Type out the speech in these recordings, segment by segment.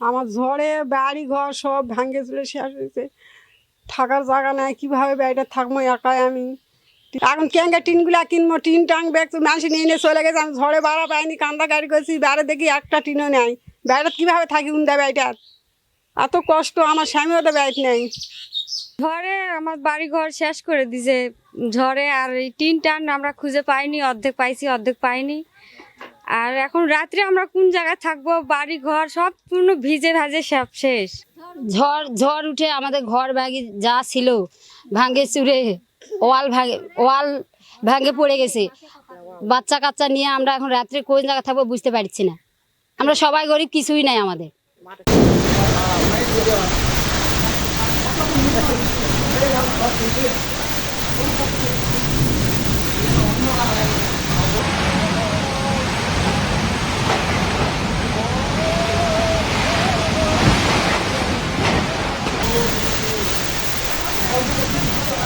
আমার ঝড়ে বাড়ি ঘর সব ভাঙ্গে চলে শেষ হয়েছে থাকার জায়গা নাই, কীভাবে বাড়িটা থাকব একাই আমি? এখন কেঙ্গা টিনগুলা কিনবো, টিন টাং ব্যাগ মানুষ নিয়ে নিয়ে চলে গেছে, আমি ঝড়ে বাড়া পাইনি, কান্দা গাড়ি করেছি বাইরে দেখি একটা টিনও নেই। বাইরে কীভাবে থাকি উন্দা বাড়িটার এত কষ্ট, আমার স্বামীও তো বাড়িতে নেই। ঝড়ে আমার বাড়ি ঘর শেষ করে দিছে। ঝড়ে আর এই টিন টান আমরা খুঁজে পাইনি, অর্ধেক পাইছি, অর্ধেক পাইনি। আর এখন রাত্রে আমরা কোন জায়গায় থাকব? বাড়ি, ঘর, সব পূর্ণ ভিজে ভাজে সব শেষ। ঝড় ঝড় উঠে আমাদের ঘর ভাঙে, যা ছিল ভাঙে চুরে, ওয়াল ভাঙে ওয়াল ভাঙে পড়ে গেছে। বাচ্চা কাচ্চা নিয়ে আমরা এখন রাত্রে কোন জায়গায় থাকব বুঝতে পারছি না। আমরা সবাই গরিব, কিছুই নাই আমাদের।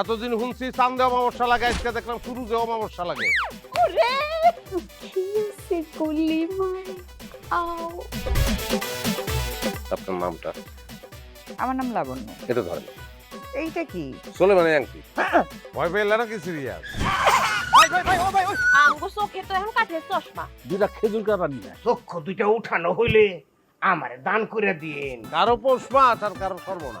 এতদিন শুনছি চান্দে অমাবস্যা লাগে আজকে দেখলাম শুরুতে অমাবস্যা লাগে। আপনার নামটা? আমার নাম লাবণ্য। এটা ধরেন। এইটা কি? চলে মানে আংটি। ভয় পেলে নাকি সিরিয়াস? আমগো চোখে তো এখন কাঠের চশমা। দুটা খেজুর কাটা নিয়ে চক্ষু দুইটা উঠানো হইলে আমার দান করে দিন কারও পোষ মাছ আর কারও সর্বনা